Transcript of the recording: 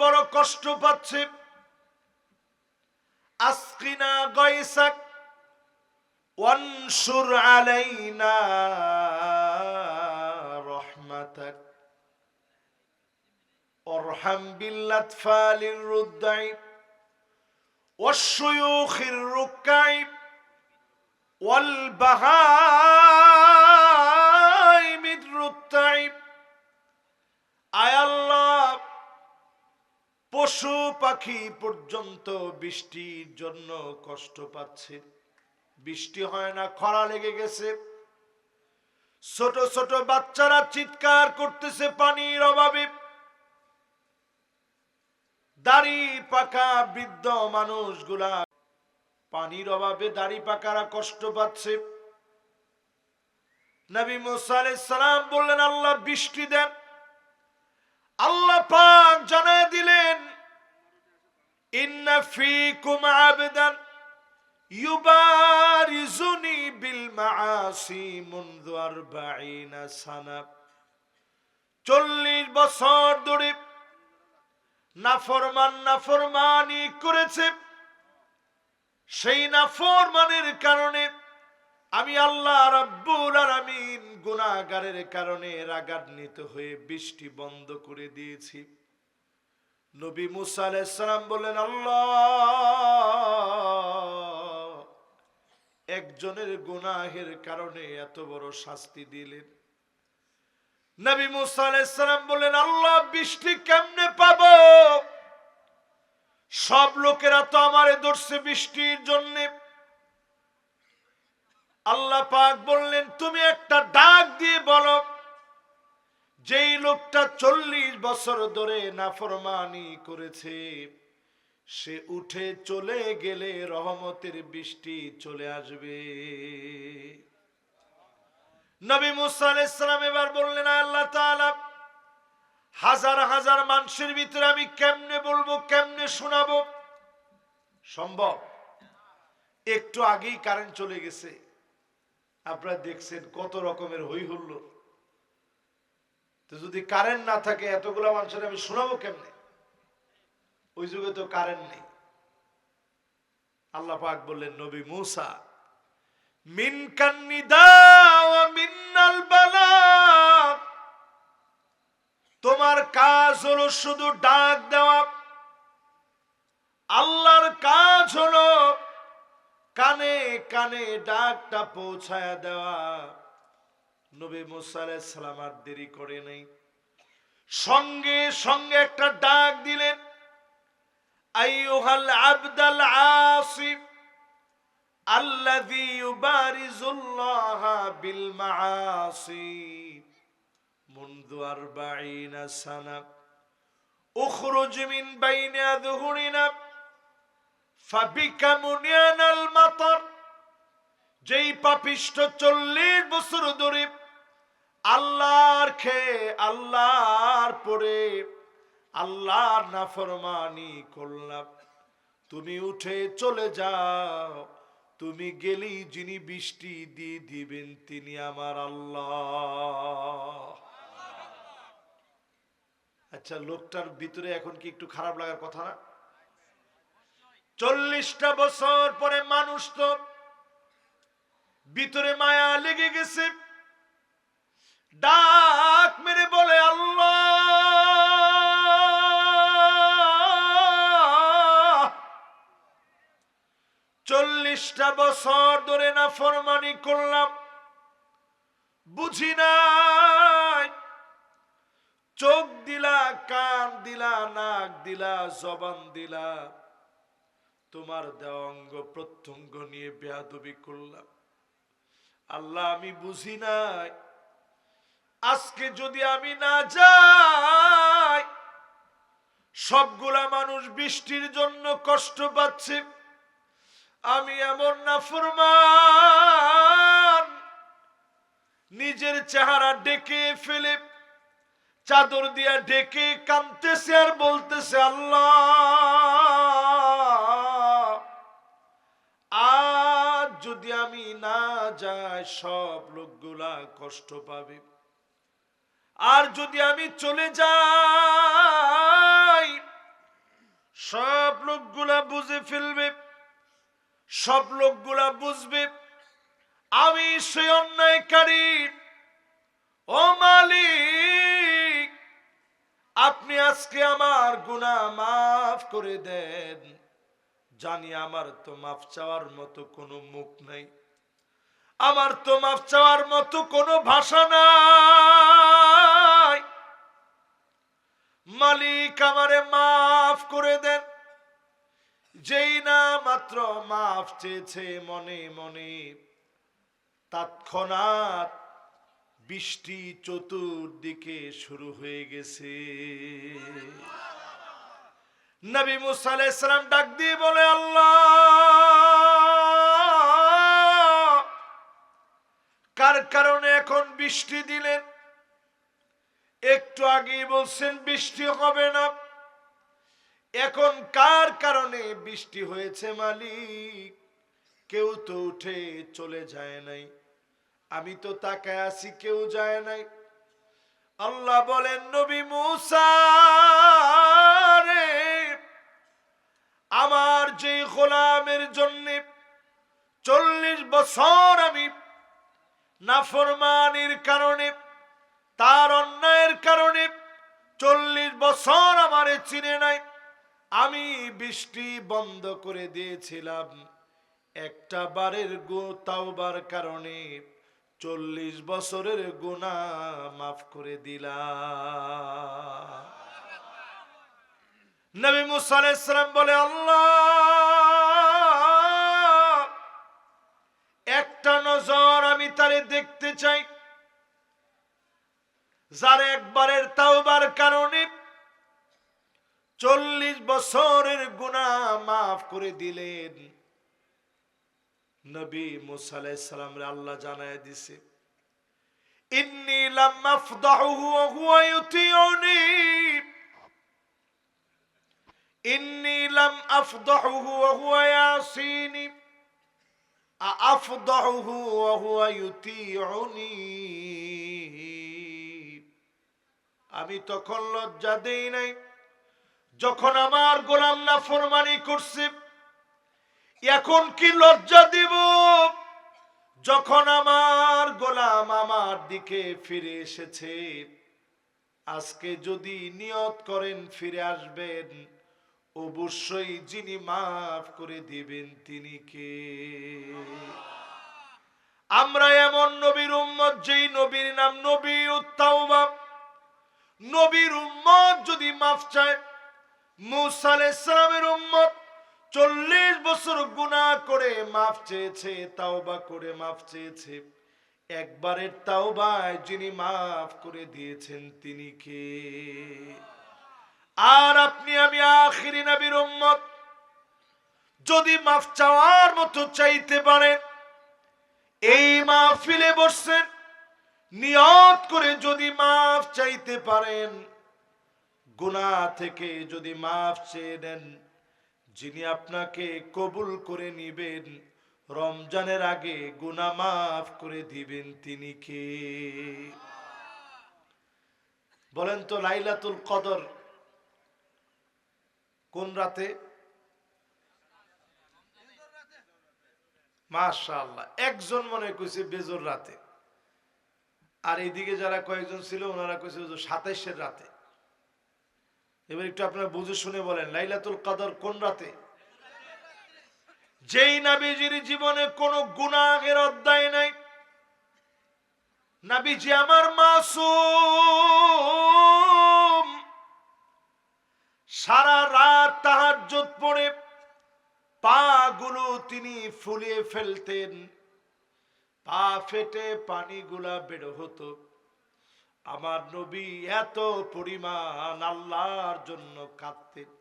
বড় কষ্ট পাচ্ছে আসকিনা গয়সাক ওয়ানসুর আলাইনা রহমাতাক ارحم بالاطفال الرضع والشيوخ الركع والبهائم الرتع আয় আল্লাহ পশু পাখি পর্যন্ত বৃষ্টির জন্য কষ্ট পাচ্ছে। বৃষ্টি হয় না, খরা লেগে গেছে। ছোট ছোট বাচ্চারা চিৎকার করতেছে পানির অভাবে। দাড়ি পাকা বৃদ্ধ মানুষগুলা পানির অভাবে দাড়ি পাকারা কষ্ট পাচ্ছে। নবী মুসা সালাম বললেন, আল্লাহ বৃষ্টি দেন। আল্লাহ পাক জানায় দিলেন, ইন্না ফীকুম আবদান ইউবারিজুনি বিল মাআসি মুনযু 40 সানা। 40 বছর ধরে নাফরমান নাফরমানি করেছে। সেই নাফরমানের কারণে আমি আল্লাহ রাব্বুল আলামিন গুনাহগারের কারণে রাগান্বিত হয়ে বৃষ্টি বন্ধ করে দিয়েছি। নবী মুসা আলাইহিস সালাম বললেন, আল্লাহ, একজনের গুনাহের কারণে এত বড় শাস্তি দিলেন। নবী মুসা আলাইহিস সালাম বললেন, আল্লাহ, বৃষ্টি কেমনে পাবো? সব লোকেরা তো আমারে ধরছে বৃষ্টির জন্যে। আল্লাহ পাক বললেন, তুমি একটা ডাক দিয়ে বলো, যেই লোকটা চল্লিশ বছর ধরে নাফরমানি করেছে, সে উঠে চলে গেলে রহমতের বৃষ্টি চলে আসবে। নবী মুসা আলাইহিস এবার বললেন আল্লাহ হাজার হাজার মানুষের ভিতরে আমি কেমনে বলব, কেমনে শোনাবো? সম্ভব। একটু আগেই কারেন্ট চলে গেছে। আপনারা দেখছেন কত রকমের হই হুল্লো তো যদি কারেন্ট না থাকে, এতগুলো মানুষের আমি শোনাবো কেমনে? ওই যুগে তো কারেন্ট নেই। আল্লাহ পাক বললেন, নবী মুসা, মিন কান্নিদা মিন্নাল বালা, তোমার কাজ হলো শুধু ডাক দেওয়া। আল্লাহর কাজ হলো কানে কানে ডাকটা পৌঁছায় দেওয়া নবী মুসা আলাইহিস সালাম আর দেরি করে নাই সঙ্গে সঙ্গে একটা ডাক দিলেন আইয়ুহাল আবদাল আসিফ আল্লাযী ইউবারিজুল্লাহ বিল মাআসি منذ أربعين سنة اخرج من بين أظهرنا ফাবিকা মুনিয়ানাল মাতর, যেই পাপিষ্ট চল্লিশ বছর ধরে আল্লাহর খেয়ে, আল্লাহর পরে আল্লাহর নাফরমানি করলাম। তুমি উঠে চলে যাও, তুমি গেলি যিনি বৃষ্টি দিয়ে দিবেন, তিনি আমার আল্লাহ। আচ্ছা লোকটার ভিতরে এখন কি একটু খারাপ লাগার কথা না? চল্লিশটা বছর পরে মানুষ তো ভিতরে মায়া লেগে গেছে। ডাক মেরে বলে, আল্লাহ! চল্লিশটা বছর ধরে না ফরমানি করলাম। বুঝি নাই। চোখ দিলা, কান দিলা, নাক দিলা, জবান দিলা। তোমার দেওয়া অঙ্গ প্রত্যঙ্গ নিয়ে বেয়াদবি করলাম। আল্লাহ, আমি বুঝি নাই। আজকে যদি আমি না যাই, সবগুলা মানুষ বৃষ্টির জন্য কষ্ট পাচ্ছে। আমি এমন না ফরমান নিজের চেহারা ডেকে ফেলে, চাদর দিয়া ডেকে কাঁদতেছে আর বলতেছে, আল্লাহ! যদি আমি না যাই, সব লোকগুলা কষ্ট পাবে। আর যদি আমি চলে যাই, সব লোকগুলা বুঝে ফেলবে, সব লোকগুলা বুঝবে, আমি সে অন্যায়কারী। ও মালিক, আপনি আজকে আমার গুনাহ মাফ করে দেন। জানি আমার তো মাফ চাওয়ার মতো কোনো মুখ নাই। আমার তো মাফ চাওয়ার মতো কোনো ভাষা নাই। মালিক আমারে মাফ করে দেন। যেই না মাত্র মাফ চেয়েছে মনে মনে। তৎক্ষণাৎ বৃষ্টি চতুর্দিকে শুরু হয়ে গেছে। নবী মুসা আলাইহিস সালাম ডাক দিয়ে বলে, আল্লাহ! কার কারণে এখন বৃষ্টি দিলেন? একটু আগেই বলছেন, বৃষ্টি হবে না। এখন কার কারণে বৃষ্টি হয়েছে, মালিক? কেউ তো উঠে চলে যায় নাই। আমি তো তাকায় আছি, কেউ যায় নাই। আল্লাহ বলেন, নবী মুসা বছর আমি। নাফরমানির কারণে, তার অন্যায়ের কারণে চল্লিশ বছর আমারে চিনে নাই। আমি বৃষ্টি বন্ধ করে দিয়েছিলাম। একটা বারের গো তাওবার কারণে চল্লিশ বছরের গুণা মাফ করে দিলাম। নবী মুসা আলাইহিস বলে, আল্লাহ! তারে দেখতে চাই। যার একবারের তাওবার কারণে চল্লিশ বছরের গুণা মাফ করে দিলেন। নবী মুসা আলাইহিস সালাম রে আল্লাহ জানায় দিছে, ইন্নী লাম আফদাহুহু ইউতিউনি। ইন্নী লাম আফদাহুহু ওয়া হুয়া ইয়াসিনি। আমি তখন লজ্জা দেই নাই। যখন আমার গোলাম না ফরমানি করছে, এখন কি লজ্জা দিব? যখন আমার গোলাম আমার দিকে ফিরে এসেছে, আজকে যদি নিয়ত করেন ফিরে আসবেন। অবশ্যই যিনি মাফ করে দিবেন তিনি কে? আমরা এমন নবীর উম্মত, যেই নবীর নাম নবী উত্তাওবা নবীর উম্মত যদি মাফ চায়, মুসা আলাইহিস উম্মত চল্লিশ বছর গুনাহ করে মাফ চেয়েছে, তাওবা করে মাফ চেয়েছে। একবারের তাওবায় যিনি মাফ করে দিয়েছেন তিনি কে? আর আপনি, আমি আখিরি নবীর উম্মত। যদি মাফ চাওয়ার মতো চাইতে পারেন, এই মাহফিলে বসছেন, নিয়ত করে যদি মাফ চাইতে পারেন, গুনাহ থেকে যদি মাফ চেয়ে নেন, যিনি আপনাকে কবুল করে নিবেন, রমজানের আগে গুনাহ মাফ করে দিবেন তিনি কে? বলেন তো লাইলাতুল কদর। কোন রাতে? মাশাআল্লাহ। একজন মনে কইছে বেজর রাতে। আর এইদিকে যারা কয়েকজন ছিল, ওনারা কইছে সাতাইশের রাতে। এবার একটু আপনারা বুঝে শুনে বলেন, লাইলাতুল কদর কোন রাতে? যেই নাবিজির জীবনে কোন গুনাহের অধ্যায় নাই। নাবিজি আমার মাসুম। সারা তিনি ফুলিয়ে ফেলতেন। পা ফেটে পানিগুলা বের হতো। আমার নবী এত পরিমাণ আল্লাহর জন্য কাঁদতেন।